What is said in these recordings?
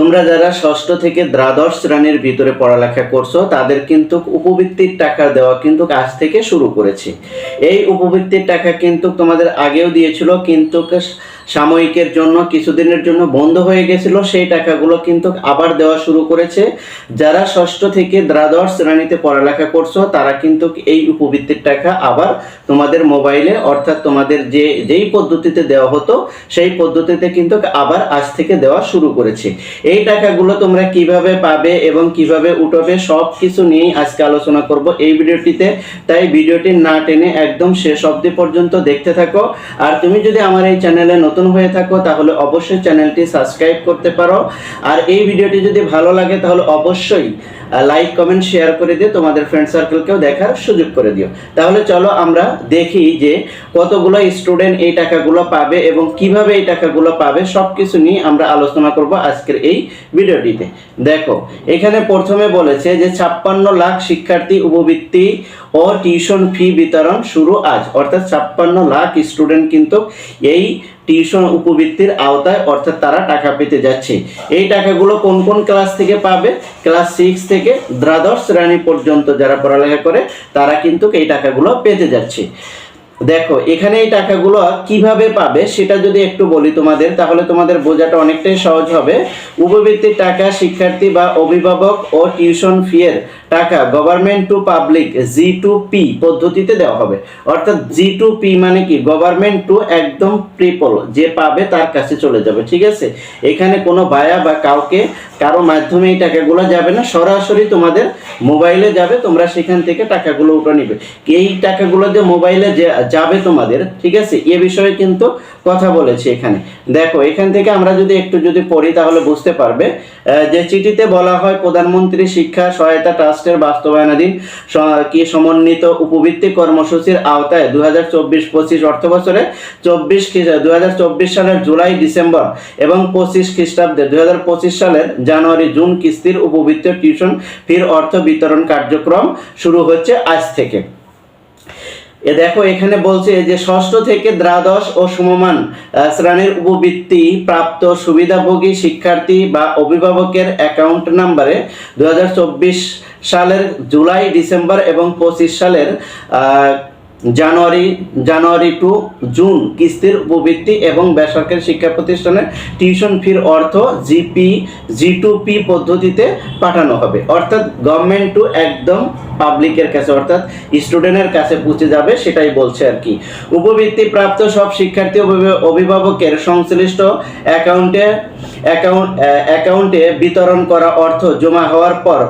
তোমরা যারা ষষ্ঠ থেকে দ্বাদশ শ্রেণির ভিতরে পড়ালেখা করছ, তাদের কিন্তু উপবৃত্তির টাকা দেওয়া কিন্তু আজ থেকে শুরু করেছে। এই উপবৃত্তির টাকা কিন্তু তোমাদের আগেও দিয়েছিল, কিন্তু সাময়িকের জন্য, কিছুদিনের জন্য বন্ধ হয়ে গেছিল, সেই টাকাগুলো কিন্তু আবার দেওয়া শুরু করেছে। যারা ষষ্ঠ থেকে দ্বাদশ শ্রেণীতে পড়ালেখা করছ, তারা কিন্তু এই উপবৃত্তির টাকা আবার তোমাদের মোবাইলে, অর্থাৎ তোমাদের যে, যেই পদ্ধতিতে দেওয়া হতো, সেই পদ্ধতিতে কিন্তু আবার আজ থেকে দেওয়া শুরু করেছে। এই টাকাগুলো তোমরা কীভাবে পাবে এবং কীভাবে উঠবে সব কিছু নিয়েই আজকে আলোচনা করব এই ভিডিওটিতে। তাই ভিডিওটি না টেনে একদম শেষ অবধি পর্যন্ত দেখতে থাকো। আর তুমি যদি আমার এই চ্যানেলে নতুন হয়ে থাকো, তাহলে অবশ্যই চ্যানেলটি সাবস্ক্রাইব করতে পারো। আর এই ভিডিওটি যদি ভালো লাগে, তাহলে অবশ্যই লাইক কমেন্ট শেয়ার করে দিয়ে তোমাদের ফ্রেন্ড সার্কেলকেও দেখার সুযোগ করে দিও। তাহলে চলো আমরা দেখি যে কতগুলো স্টুডেন্ট এই টাকাগুলো পাবে এবং কীভাবে এই টাকাগুলো পাবে সব কিছু নিয়ে আমরা আলোচনা করব আজকের এই ভিডিওটিতে। দেখো, এখানে প্রথমে বলেছে যে ছাপ্পান্ন লাখ শিক্ষার্থী উপবৃত্তি ও টিউশন ফি বিতরণ শুরু আজ। অর্থাৎ ছাপ্পান্ন লাখ স্টুডেন্ট কিন্তু এই টিউশন উপবৃত্তির আওতায় অর্থাৎ তারা টাকা পেতে যাচ্ছে। এই টাকাগুলো কোন কোন ক্লাস থেকে পাবে? ক্লাস সিক্স থেকে দ্বাদশ শ্রেণি পর্যন্ত যারা পড়ালেখা করে, তারা কিন্তু এই টাকাগুলো পেতে যাচ্ছে। দেখো, এখানে এই টাকাগুলো কীভাবে পাবে সেটা যদি একটু বলি তোমাদের, তাহলে তোমাদের বোঝাটা অনেকটাই সহজ হবে। উপবৃত্তির টাকা শিক্ষার্থী বা অভিভাবক ও টিউশন ফিয়ের টাকা government to public G to P পদ্ধতিতে দেওয়া হবে। অর্থাৎ জি টু পি মানে কি? গভর্নমেন্ট টু একদম ট্রিপল যে পাবে তার কাছে চলে যাবে, ঠিক আছে? এখানে কোনো বায়া বা কাউকে কারও মাধ্যমে এই টাকাগুলো যাবে না, সরাসরি তোমাদের মোবাইলে যাবে, তোমরা সেখান থেকে টাকাগুলো উঠে নিবে। এই টাকাগুলো যে মোবাইলে যাবে তোমাদের, ঠিক আছে? এ বিষয়ে কিন্তু কথা বলেছি এখানে। দেখো, এখান থেকে আমরা যদি একটু যদি পড়ি তাহলে বুঝতে পারবে যে চিঠিতে বলা হয়, প্রধানমন্ত্রী শিক্ষা সহায়তা ট্রাস্টের বাস্তবায়নাধীন কি সমন্বিত উপবৃত্তি কর্মসূচির আওতায় দু হাজার চব্বিশ পঁচিশ অর্থ বছরে চব্বিশ দু হাজার চব্বিশ সালের জুলাই, ডিসেম্বর এবং পঁচিশ খ্রিস্টাব্দে দু হাজার পঁচিশ সালের জানুয়ারি, জুন কিস্তির উপবৃত্ত টিউশন ফির অর্থ বিতরণ কার্যক্রম শুরু হচ্ছে আজ থেকে। এ দেখো, এখানে বলছে যে ষষ্ঠ থেকে দ্বাদশ ও সমমান শ্রেণির উপবৃত্তি প্রাপ্ত সুবিধাভোগী শিক্ষার্থী বা অভিভাবকের অ্যাকাউন্ট নাম্বারে দু হাজার চব্বিশ সালের জুলাই, ডিসেম্বর এবং পঁচিশ সালের জানুয়ারি জানুয়ারি টু জুন কিস্তির উপবৃত্তি এবং বেসরকারি শিক্ষা প্রতিষ্ঠানের টিউশন ফির অর্থ জিপি জি টু পি পদ্ধতিতে পাঠানো হবে। অর্থাৎ গভর্নমেন্ট টু একদম পাবলিকের কাছে, অর্থাৎ স্টুডেন্টের কাছে পৌঁছে যাবে, সেটাই বলছে আর কি। উপবৃত্তি প্রাপ্ত সব শিক্ষার্থী অভিভা- অভিভাবকের সংশ্লিষ্ট অ্যাকাউন্টে অ্যাকাউন্ট অ্যাকাউন্টে বিতরণ করা অর্থ জমা হওয়ার পর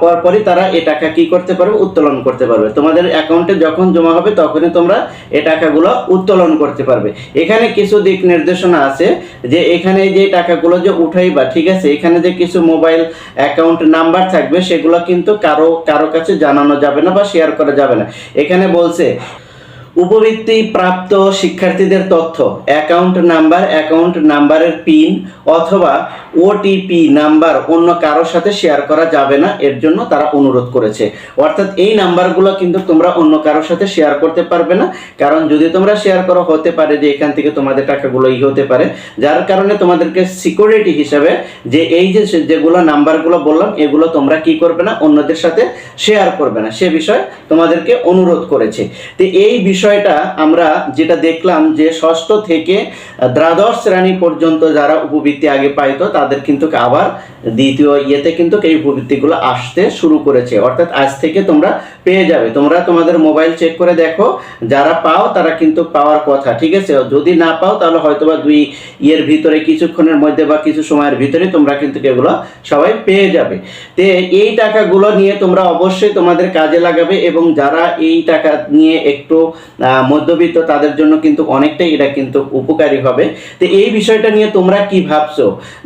পরপরই তারা এ টাকা কি করতে পারবে? উত্তোলন করতে পারবে। তোমাদের অ্যাকাউন্টে যখন জমা হবে, তখনই তোমরা এ টাকাগুলো উত্তোলন করতে পারবে। এখানে কিছু দিক নির্দেশনা আছে যে এখানে যে টাকাগুলো যে উঠাইবা, ঠিক আছে? এখানে যে কিছু মোবাইল অ্যাকাউন্ট নাম্বার থাকবে, সেগুলো কিন্তু কারও কারও কাছে জানানো যাবে না বা শেয়ার করা যাবে না। এখানে বলছে উপবৃত্তি প্রাপ্ত শিক্ষার্থীদের তথ্য অ্যাকাউন্ট নাম্বার অ্যাকাউন্ট নাম্বারের পিন অথবা ওটিপি নাম্বার অন্য কারোর সাথে শেয়ার করা যাবে না, এর জন্য তারা অনুরোধ করেছে। অর্থাৎ এই নাম্বারগুলো কিন্তু তোমরা অন্য কারোর সাথে শেয়ার করতে পারবে না, কারণ যদি তোমরা শেয়ার করো, হতে পারে যে এখান থেকে তোমাদের টাকাগুলো ই হতে পারে, যার কারণে তোমাদেরকে সিকিউরিটি হিসাবে যে এই যে যেগুলো নাম্বারগুলো বললাম, এগুলো তোমরা কি করবে না, অন্যদের সাথে শেয়ার করবে না। সে বিষয়ে তোমাদেরকে অনুরোধ করেছে। তো এই বিষয়টা আমরা যেটা দেখলাম যে ষষ্ঠ থেকে দ্বাদশ শ্রেণি পর্যন্ত যারা উপবৃত্তি আগে পাইতো, তাদের কিন্তু আবার দ্বিতীয় ইয়েতে কিন্তু এই উপবৃত্তিগুলো আসতে শুরু করেছে। অর্থাৎ আজ থেকে তোমরা পেয়ে যাবে। তোমরা তোমাদের মোবাইল চেক করে দেখো, যারা পাও তারা কিন্তু পাওয়ার কথা, ঠিক আছে? যদি না পাও তাহলে হয়তোবা দুই ইয়ের ভিতরে কিছুক্ষণের মধ্যে বা কিছু সময়ের ভিতরে তোমরা কিন্তু এগুলো সবাই পেয়ে যাবে। তে এই টাকাগুলো নিয়ে তোমরা অবশ্যই তোমাদের কাজে লাগাবে এবং যারা এই টাকা নিয়ে একটু মধ্যবিত্ত তাদের জন্য কিন্তু অনেকটাই এটা কিন্তু উপকারী হবে। তো এই বিষয়টা নিয়ে তোমরা কি ভাবছ?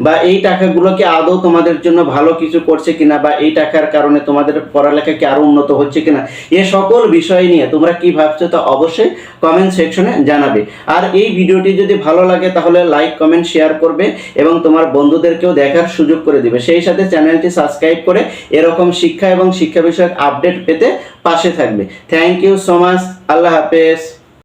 বা এই টাকাগুলো কি আদৌ তোমাদের জন্য ভালো কিছু করছে কিনা? বা এই টাকার কারণে তোমাদের পড়ালেখা কি আরও উন্নত হচ্ছে কিনা? এ সকল বিষয় নিয়ে তোমরা কি ভাবছ তা অবশ্যই কমেন্ট সেকশনে জানাবে। আর এই ভিডিওটি যদি ভালো লাগে তাহলে লাইক কমেন্ট শেয়ার করবে এবং তোমার বন্ধুদেরকেও দেখার সুযোগ করে দিবে। সেই সাথে চ্যানেলটি সাবস্ক্রাইব করে এরকম শিক্ষা এবং শিক্ষা বিষয়ক আপডেট পেতে পাশে থাকবে। থ্যাংক ইউ সো মাচ আল্লাহ হাফেজ।